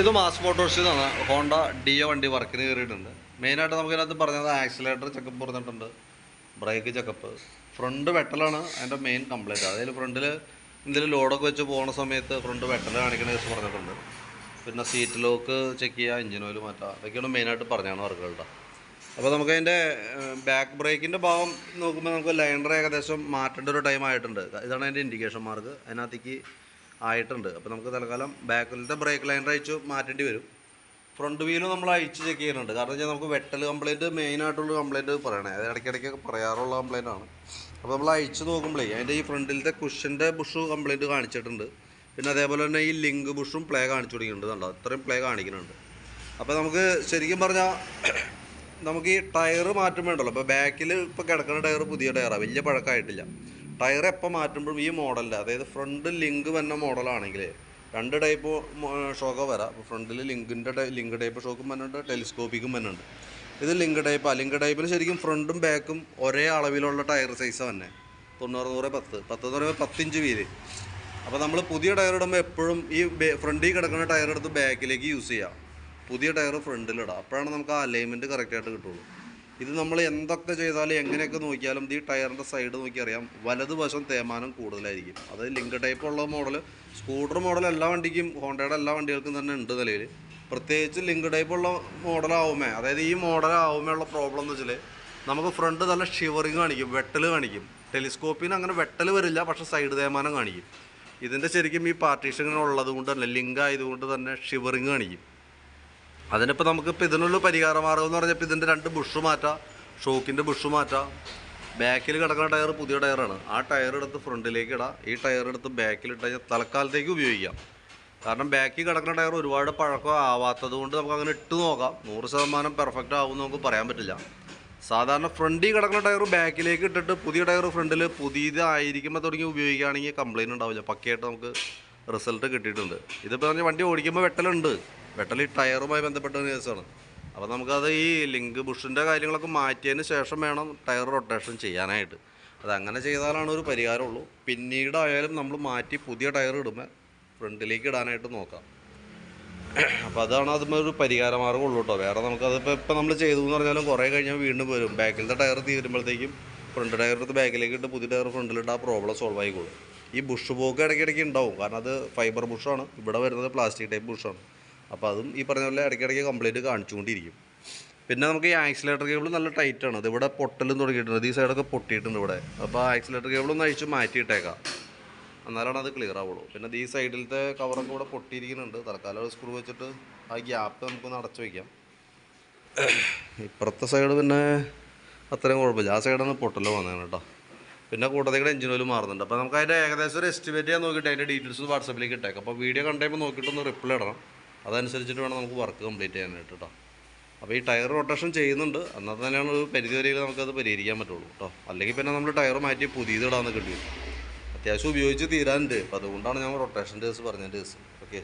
ഇത് mass മോട്ടോഴ്സിന്നാണ് Honda deo വണ്ടി വർക്കിന് കയറിയിട്ടുണ്ട്. മെയിനായിട്ട് നമുക്ക് ഇതിനകത്ത് പറഞ്ഞത് ആക്സിലേറ്റർ ചെക്കപ്പ് പറഞ്ഞിട്ടുണ്ട്. ബ്രേക്ക് ചെക്കപ്പ് ഫ്രണ്ട് വെട്ടലാണ് അതിന്റെ മെയിൻ കംപ്ലൈന്റ് അതായത് ഫ്രണ്ടിൽ എന്തെങ്കിലും ലോഡൊക്കെ വെച്ച് പോകുന്ന സമയത്ത് ഫ്രണ്ട് വെട്ടൽ കാണിക്കണ കേസ് പറഞ്ഞിട്ടുണ്ട്. പിന്നെ സീറ്റ് ലോക്ക് ചെക്ക് ചെയ്യുക എഞ്ചിൻ ഓയിൽ മാറ്റുക. അതൊക്കെയാണ് മെയിനായിട്ട് പറഞ്ഞാണ് വർക്കുകളുടെ അപ്പോൾ നമുക്ക് അതിന്റെ ബാക്ക് ബ്രേക്കിന്റെ ഭാഗം നോക്കുമ്പോൾ നമുക്ക് ലൈനർ ഏകദേശം മാറ്റേണ്ട ഒരു ടൈം ആയിട്ടുണ്ട്. ഇതാണ് അതിന്റെ ഇൻഡിക്കേഷൻ മാർക്ക് അതിനകത്തേക്ക് ആയിട്ടുണ്ട്. അപ്പോൾ നമുക്ക് തൽക്കാലം ബാക്കിലത്തെ ബ്രേക്ക് ലൈനർ അയച്ചു മാറ്റേണ്ടി വരും. ഫ്രണ്ട് വീലും നമ്മൾ അയച്ച് ചെക്ക് ചെയ്യുന്നുണ്ട്. കാരണം വെച്ചാൽ നമുക്ക് വെട്ടൽ മെയിൻ മെയിനായിട്ടുള്ള കംപ്ലയിന്റ് പറയണേ. അത് ഇടയ്ക്കിടയ്ക്ക് പറയാറുള്ള കംപ്ലയിന്റ് ആണ്. അപ്പോൾ നമ്മൾ അയച്ച് നോക്കുമ്പോഴേ അതിന്റെ ഈ ഫ്രണ്ടിലത്തെ കുഷന്റെ ബുഷ് കംപ്ലയിന്റ് കാണിച്ചിട്ടുണ്ട്. പിന്നെ അതേപോലെ തന്നെ ഈ ലിങ്ക് ബുഷും പ്ലേ കാണിച്ചു തുടങ്ങിയിട്ടുണ്ട് കണ്ടോ? അത്രയും പ്ലേ കാണിക്കുന്നുണ്ട്. അപ്പോൾ നമുക്ക് ശരിക്കും പറഞ്ഞാൽ നമുക്ക് ഈ ടയർ മാറ്റം വേണ്ടല്ലോ. അപ്പോൾ ബാക്കിൽ ഇപ്പോൾ കിടക്കുന്ന ടയർ പുതിയ ടയറാണ് വലിയ പഴക്കമായിട്ടില്ല. ടയർ എപ്പോൾ മാറ്റുമ്പോഴും ഈ മോഡലിൽ അതായത് ഫ്രണ്ട് ലിങ്ക് വന്ന മോഡലാണെങ്കിൽ രണ്ട് ടൈപ്പ് ഷോക്ക് വരാം. അപ്പോൾ ഫ്രണ്ടിൽ ലിങ്കിന്റെ ലിങ്ക് ടൈപ്പ് ഷോക്കും വന്നിട്ടുണ്ട് ടെലിസ്കോപ്പിക്കും വന്നിട്ടുണ്ട്. ഇത് ലിങ്ക് ടൈപ്പ് ലിങ്ക് ടൈപ്പിന് ശരിക്കും ഫ്രണ്ടും ബാക്കും ഒരേ അളവിലുള്ള ടയർ സൈസ് തന്നെ തൊണ്ണൂറ് നൂറ് പത്ത്. പത്ത് എന്ന് പറയുമ്പോൾ പത്തിഞ്ച് വീൽ അപ്പോൾ നമ്മൾ പുതിയ ടയർ ഇടുമ്പോൾ എപ്പോഴും ഈ ഫ്രണ്ടിൽ കിടക്കുന്ന ടയർ എടുത്ത് ബാക്കിലേക്ക് യൂസ് ചെയ്യാം. പുതിയ ടയർ ഫ്രണ്ടിലിടാം അപ്പോഴാണ് നമുക്ക് ആ അലൈൻമെന്റ് കറക്റ്റായിട്ട് കിട്ടുള്ളൂ. ഇത് നമ്മൾ എന്തൊക്കെ ചെയ്താലും എങ്ങനെയൊക്കെ നോക്കിയാലും ഈ ടയറിന്റെ സൈഡ് നോക്കി അറിയാം. വലതുവശം തേമാനം കൂടുതലായിരിക്കും. അത് ലിങ്ക് ടൈപ്പ് ഉള്ള മോഡൽ സ്കൂട്ടർ മോഡൽ എല്ലാ വണ്ടിക്കും ഹോണ്ടയുടെ എല്ലാ വണ്ടികൾക്കും തന്നെ ഉണ്ട് നിലയിൽ പ്രത്യേകിച്ച് ലിങ്ക് ടൈപ്പ് ഉള്ള മോഡലാവുമേ അതായത് ഈ മോഡലാവുമേ ഉള്ള പ്രോബ്ലം എന്ന് വെച്ചാൽ നമുക്ക് ഫ്രണ്ട് നല്ല ഷിവറിങ് കാണിക്കും വെട്ടൽ കാണിക്കും. ടെലിസ്കോപ്പിന് അങ്ങനെ വെട്ടൽ വരില്ല പക്ഷെ സൈഡ് തേമാനം കാണിക്കും. ഇതിന്റെ ശരിക്കും ഈ പാർട്ടീഷൻ ഉള്ളത് കൊണ്ട് തന്നെ ലിങ്ക് ആയതുകൊണ്ട് തന്നെ ഷിവറിങ് കാണിക്കും. അതിനിപ്പോൾ നമുക്കിപ്പോൾ ഇതിനുള്ള പരിഹാര മാർഗം എന്ന് പറഞ്ഞപ്പോൾ ഇതിന്റെ രണ്ട് ബുഷ് മാറ്റാം. ഷോക്കിന്റെ ബുഷ് മാറ്റാം. ബാക്കിൽ കിടക്കുന്ന ടയർ പുതിയ ടയറാണ്. ആ ടയർ എടുത്ത് ഫ്രണ്ടിലേക്ക് ഇടാം. ഈ ടയർ എടുത്ത് ബാക്കിൽ ഇട്ട് കഴിഞ്ഞാൽ തൽക്കാലത്തേക്ക് ഉപയോഗിക്കാം. കാരണം ബാക്കിൽ കിടക്കുന്ന ടയർ ഒരുപാട് പഴക്കം ആവാത്തത് കൊണ്ട് നമുക്ക് അങ്ങനെ ഇട്ട് നോക്കാം. നൂറ് ശതമാനം പെർഫെക്റ്റ് ആവുമെന്ന് നമുക്ക് പറയാൻ പറ്റില്ല. സാധാരണ ഫ്രണ്ടിൽ കിടക്കുന്ന ടയർ ബാക്കിലേക്ക് ഇട്ടിട്ട് പുതിയ ടയർ ഫ്രണ്ടിൽ പുതിയതായിരിക്കുമ്പോൾ തുടങ്ങി ഉപയോഗിക്കുകയാണെങ്കിൽ കംപ്ലയിന്റ് ഉണ്ടാവില്ല. പക്കയായിട്ട് നമുക്ക് റിസൾട്ട് കിട്ടിയിട്ടുണ്ട്. ഇതിപ്പോൾ പറഞ്ഞാൽ വണ്ടി ഓടിക്കുമ്പോൾ വെട്ടലുണ്ട്. വെട്ടൽ ഈ ടയറുമായി ബന്ധപ്പെട്ട ഒരു കേസാണ്. അപ്പോൾ നമുക്കത് ഈ ലിങ്ക് ബുഷിന്റെ കാര്യങ്ങളൊക്കെ മാറ്റിയതിന് ശേഷം വേണം ടയർ റൊട്ടേഷൻ ചെയ്യാനായിട്ട്. അത് അങ്ങനെ ചെയ്താലാണ് ഒരു പരിഹാരമുള്ളൂ. പിന്നീടായാലും നമ്മൾ മാറ്റി പുതിയ ടയർ ഇടുമ്പോൾ ഫ്രണ്ടിലേക്ക് ഇടാനായിട്ട് നോക്കാം. അപ്പോൾ അതാണ് അതിന് ഒരു പരിഹാര മാർഗം ഉള്ളൂ കേട്ടോ. വേറെ നമുക്കതിപ്പോൾ ഇപ്പോൾ നമ്മൾ ചെയ്തു എന്ന് പറഞ്ഞാലും കുറേ കഴിഞ്ഞാൽ വീണ്ടും വരും. ബാക്കിലത്തെ ടയർ തീരുമ്പോഴത്തേക്കും ഫ്രണ്ട് ടയർ എടുത്ത് ബാക്കിലേക്ക് ഇട്ട് പുതിയ ടയർ ഫ്രണ്ടിലിട്ട് ആ പ്രോബ്ലം സോൾവ് ആയിക്കോളും. ഈ ബുഷ് പോക്ക് ഇടയ്ക്കിടയ്ക്ക് ഉണ്ടാവും. കാരണം അത് ഫൈബർ ബുഷാണ്. ഇവിടെ വരുന്നത് പ്ലാസ്റ്റിക് ടൈപ്പ് ബുഷാണ്. അപ്പോൾ അതും ഈ പറഞ്ഞ പോലെ ഇടയ്ക്കിടയ്ക്ക് കംപ്ലൈന്റ് കാണിച്ചുകൊണ്ടിരിക്കും. പിന്നെ നമുക്ക് ഈ ആക്സിലേറ്റർ കേബിൾ നല്ല ടൈറ്റാണ് അത് ഇവിടെ പൊട്ടലും തുടങ്ങിയിട്ടുണ്ട്. ഈ സൈഡൊക്കെ പൊട്ടിയിട്ടുണ്ട് ഇവിടെ. അപ്പോൾ ആക്സിലേറ്റർ കേബിൾ ഒന്ന് അഴിച്ച് മാറ്റിയിട്ടേക്കാം. എന്നാലാണ് അത് ക്ലിയർ ആവുള്ളൂ. പിന്നെ ഈ സൈഡിലത്തെ കവറൊക്കെ ഇവിടെ പൊട്ടിയിരിക്കുന്നുണ്ട്. തൽക്കാലം സ്ക്രൂ വെച്ചിട്ട് ആ ഗ്യാപ്പ് നമുക്കൊന്ന് അടച്ചു വയ്ക്കാം ഇപ്പുറത്തെ സൈഡ് പിന്നെ അത്രയും കുഴപ്പമില്ല. ആ സൈഡാണ് പൊട്ടൽ വന്നത് കേട്ടോ. പിന്നെ കൂട്ടത്തേക്ക് എഞ്ചിൻ ഓയിൽ മാറുന്നുണ്ട്. അപ്പോൾ നമുക്ക് അതിന്റെ ഏകദേശം ഒരു എസ്റ്റിമേറ്റ് ചെയ്യാൻ നോക്കിയിട്ട് അതിന്റെ ഡീറ്റെയിൽസ് വാട്സപ്പിലേക്ക് ഇട്ടേക്കാം. അപ്പോൾ വീഡിയോ കണ്ടുമ്പോൾ നോക്കിയിട്ടൊന്ന് റിപ്ലൈ ഇടണം. അതനുസരിച്ചിട്ട് വേണം നമുക്ക് വർക്ക് കംപ്ലീറ്റ് ചെയ്യാനായിട്ട് കേട്ടോ അപ്പോൾ ഈ ടയർ റൊട്ടേഷൻ ചെയ്യുന്നുണ്ട്. എന്നാൽ തന്നെയാണ് ഒരു പരിധി നമുക്കത് പരിഹരിക്കാൻ പറ്റുള്ളൂ കേട്ടോ അല്ലെങ്കിൽ പിന്നെ നമ്മൾ ടയർ മാറ്റി ഇടാന്ന് കിട്ടി വരും അത്യാവശ്യം ഉപയോഗിച്ച് തീരാനുണ്ട്. അപ്പോൾ അതുകൊണ്ടാണ് ഞാൻ റൊട്ടേഷൻ ഡേസ് പറഞ്ഞ ഡേസ് ഓക്കെ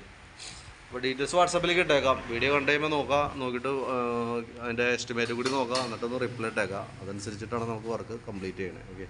അപ്പോൾ ഡീറ്റെയിൽസ് വാട്സപ്പിലേക്ക് ഇട്ടേക്കാം. വീഡിയോ കണ്ടു കഴിയുമ്പോൾ നോക്കാം. നോക്കിയിട്ട് അതിന്റെ എസ്റ്റിമേറ്റ് കൂടി നോക്കാം. എന്നിട്ടൊന്ന് റിപ്ലൈ ഇട്ടേക്കാം. അതനുസരിച്ചിട്ടാണ് നമുക്ക് വർക്ക് കംപ്ലീറ്റ് ചെയ്യണേ. ഓക്കെ